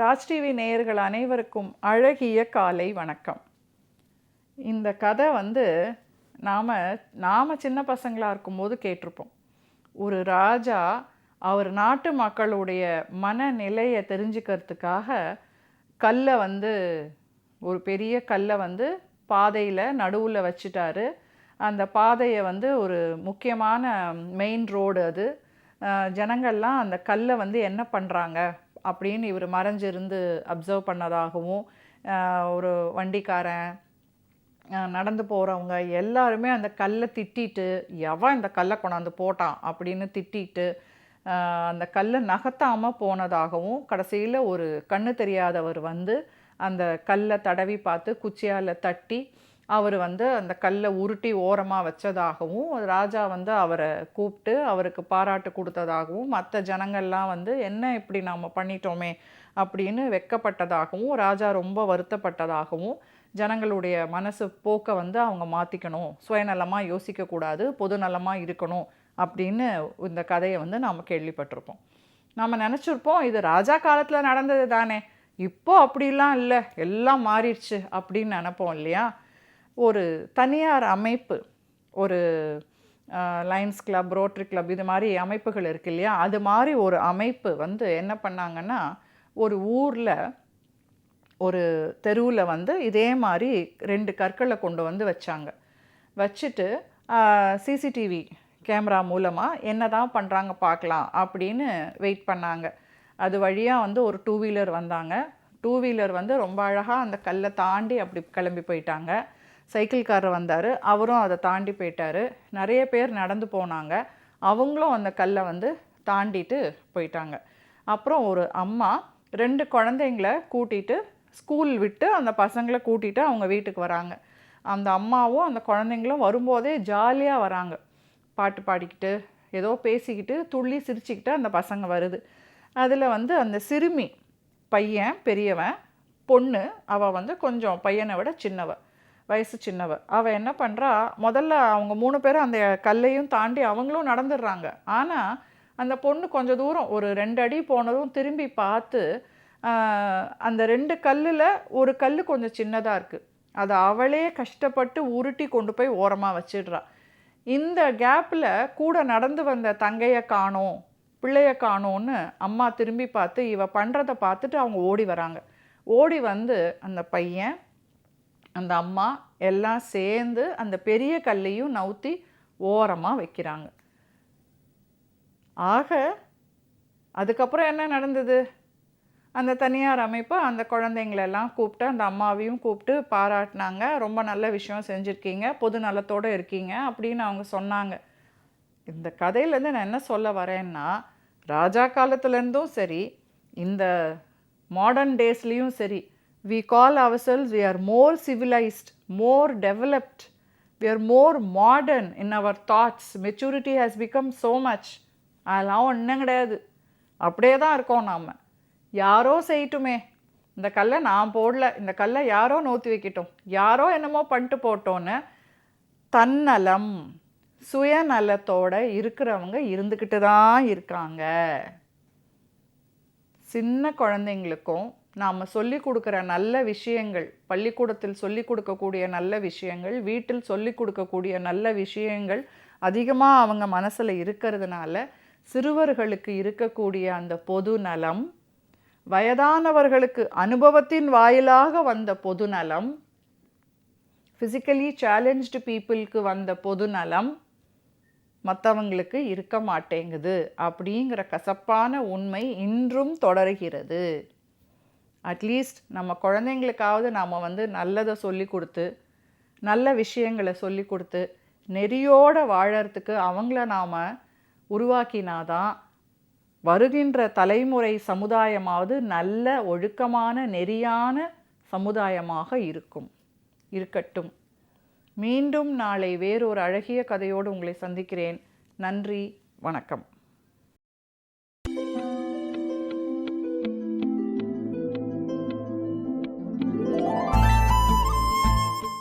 Raj TV நேயர்கள் அனைவருக்கும் அழகிய காலை வணக்கம். இந்த கதை வந்து நாம் நாம் சின்ன பசங்களாக இருக்கும்போது கேட்டிருப்போம். ஒரு ராஜா அவர் நாட்டு மக்களுடைய மனநிலையை தெரிஞ்சுக்கிறதுக்காக கல்லை வந்து ஒரு பெரிய கல்லை வந்து பாதையில் நடுவில் வச்சுட்டாரு. அந்த பாதையை வந்து ஒரு முக்கியமான மெயின் ரோடு அது. ஜனங்கள்லாம் அந்த கல்லை வந்து என்ன பண்ணுறாங்க அப்படின்னு இவர் மறைஞ்சிருந்து அப்சர்வ் பண்ணதாகவும் ஒரு வண்டிக்காரன் நடந்து போகிறவங்க எல்லாருமே அந்த கல்லை திட்டிட்டு எவன் இந்த கல்லை கொண்டாந்து போட்டான்? அப்படின்னு திட்டிட்டு அந்த கல்லை நகர்த்தாமல் போனதாகவும் கடைசியில் ஒரு கண்ணு தெரியாதவர் வந்து அந்த கல்லை தடவி பார்த்து குச்சியால் தட்டி அவர் வந்து அந்த கல்லை உருட்டி ஓரமாக வச்சதாகவும் ராஜா வந்து அவரை கூப்பிட்டு அவருக்கு பாராட்டு கொடுத்ததாகவும் மற்ற ஜனங்கள்லாம் வந்து என்ன இப்படி நாம் பண்ணிட்டோமே அப்படின்னு வெக்கப்பட்டதாகவும் ராஜா ரொம்ப வருத்தப்பட்டதாகவும் ஜனங்களுடைய மனசு போக்கை வந்து அவங்க மாற்றிக்கணும் சுயநலமாக யோசிக்கக்கூடாது பொதுநலமாக இருக்கணும் அப்படின்னு இந்த கதையை வந்து நாம் கேள்விப்பட்டிருப்போம். நம்ம நினச்சிருப்போம் இது ராஜா காலத்தில் நடந்தது தானே. இப்போ அப்படிலாம் இல்லை. எல்லாம் மாறிடுச்சு அப்படின்னு நினப்போம் இல்லையா? ஒரு தனியார் அமைப்பு ஒரு லைன்ஸ் கிளப் ரோட்ரி கிளப் இது மாதிரி அமைப்புகள் இருக்கு இல்லையா? அது மாதிரி ஒரு அமைப்பு வந்து என்ன பண்ணாங்கன்னா ஒரு ஊரில் ஒரு தெருவில் வந்து இதே மாதிரி ரெண்டு கற்களை கொண்டு வந்து வச்சாங்க. வச்சுட்டு சிசிடிவி கேமரா மூலமாக என்ன தான் பண்ணுறாங்க பார்க்கலாம் அப்படின்னு வெயிட் பண்ணாங்க. அது வழியாக வந்து ஒரு டூ வீலர் வந்தாங்க. டூ வீலர் வந்து ரொம்ப அழகாக அந்த கல்லை தாண்டி அப்படி கிளம்பி போயிட்டாங்க. சைக்கிள்காரர் வந்தார். அவரும் அதை தாண்டி போயிட்டாரு. நிறைய பேர் நடந்து போனாங்க. அவங்களும் அந்த கல்லை வந்து தாண்டிட்டு போயிட்டாங்க. அப்புறம் ஒரு அம்மா ரெண்டு குழந்தைங்கள கூட்டிட்டு ஸ்கூல் விட்டு அந்த பசங்களை கூட்டிட்டு அவங்க வீட்டுக்கு வராங்க. அந்த அம்மாவும் அந்த குழந்தைங்களும் வரும்போதே ஜாலியாக வராங்க. பாட்டு பாடிக்கிட்டு ஏதோ பேசிக்கிட்டு துள்ளி சிரிச்சுக்கிட்டு அந்த பசங்க வருது. அதில் வந்து அந்த சிறுமி பையன் பெரியவன் பொண்ணு அவள் வந்து கொஞ்சம் பையனை விட சின்னவன் வயசு சின்னவ. அவள் என்ன பண்ணுறா முதல்ல அவங்க மூணு பேரும் அந்த கல்லையும் தாண்டி அவங்களும் நடந்துடுறாங்க. ஆனால் அந்த பொண்ணு கொஞ்சம் தூரம் ஒரு ரெண்டு அடி போனதும் திரும்பி பார்த்து அந்த ரெண்டு கல்லில் ஒரு கல் கொஞ்சம் சின்னதாக இருக்குது அதை அவளே கஷ்டப்பட்டு உருட்டி கொண்டு போய் ஓரமாக வச்சிடுறா. இந்த கேப்பில் கூட நடந்து வந்த தங்கையை காணோம் பிள்ளைய காணோன்னு அம்மா திரும்பி பார்த்து இவ பண்ணுறத பார்த்துட்டு அவங்க ஓடி வராங்க. ஓடி வந்து அந்த பையன் அந்த அம்மா எல்லாம் சேர்ந்து அந்த பெரிய கல்லையும் நவுத்தி ஓரமாக வைக்கிறாங்க. ஆக அதுக்கப்புறம் என்ன நடந்தது? அந்த தனியார் அமைப்பு அந்த குழந்தைங்களெல்லாம் கூப்பிட்டு அந்த அம்மாவையும் கூப்பிட்டு பாராட்டினாங்க. ரொம்ப நல்ல விஷயம் செஞ்சுருக்கீங்க பொது நலத்தோடு இருக்கீங்க அப்படின்னு அவங்க சொன்னாங்க. இந்த கதையிலேருந்து நான் என்ன சொல்ல வரேன்னா ராஜா காலத்துலேருந்தும் சரி இந்த மாடர்ன் டேஸ்லேயும் சரி we call ourselves we are more civilised more developed we are more modern in our thoughts maturity has become so much அதெல்லாம் ஒன்றும் கிடையாது. அப்படியே தான் இருக்கோம் நாம். யாரோ செய்யட்டுமே. இந்த கல்லை நான் போடல. இந்த கல்லை யாரோ நோத்தி வைக்கட்டும். யாரோ என்னமோ பண்ணிட்டு போட்டோன்னு தன்னலம் சுயநலத்தோட இருக்கிறவங்க இருந்துக்கிட்டு தான் இருக்காங்க. சின்ன குழந்தைங்களுக்கும் நாம் சொல்லி கொடுக்குற நல்ல விஷயங்கள் பள்ளிக்கூடத்தில் சொல்லி கொடுக்கக்கூடிய நல்ல விஷயங்கள் வீட்டில் சொல்லி கொடுக்கக்கூடிய நல்ல விஷயங்கள் அதிகமாக அவங்க மனசில் இருக்கிறதுனால சிறுவர்களுக்கு இருக்கக்கூடிய அந்த பொது நலம் வயதானவர்களுக்கு அனுபவத்தின் வாயிலாக வந்த பொது நலம் ஃபிசிக்கலி சேலஞ்சு பீப்புளுக்கு வந்த பொது நலம் மற்றவங்களுக்கு இருக்க மாட்டேங்குது அப்படிங்கிற கசப்பான உண்மை இன்றும் தொடர்கிறது. அட்லீஸ்ட் நம்ம குழந்தைங்களுக்காவது நாம் வந்து நல்லதை சொல்லி கொடுத்து நல்ல விஷயங்களை சொல்லி கொடுத்து நெறியோடு வாழறதுக்கு அவங்கள நாம் உருவாக்கினாதான் வருகின்ற தலைமுறை சமுதாயமாவது நல்ல ஒழுக்கமான நெறியான சமுதாயமாக இருக்கும் இருக்கட்டும். மீண்டும் நாளை வேறொரு அழகிய கதையோடு உங்களை சந்திக்கிறேன். நன்றி வணக்கம்.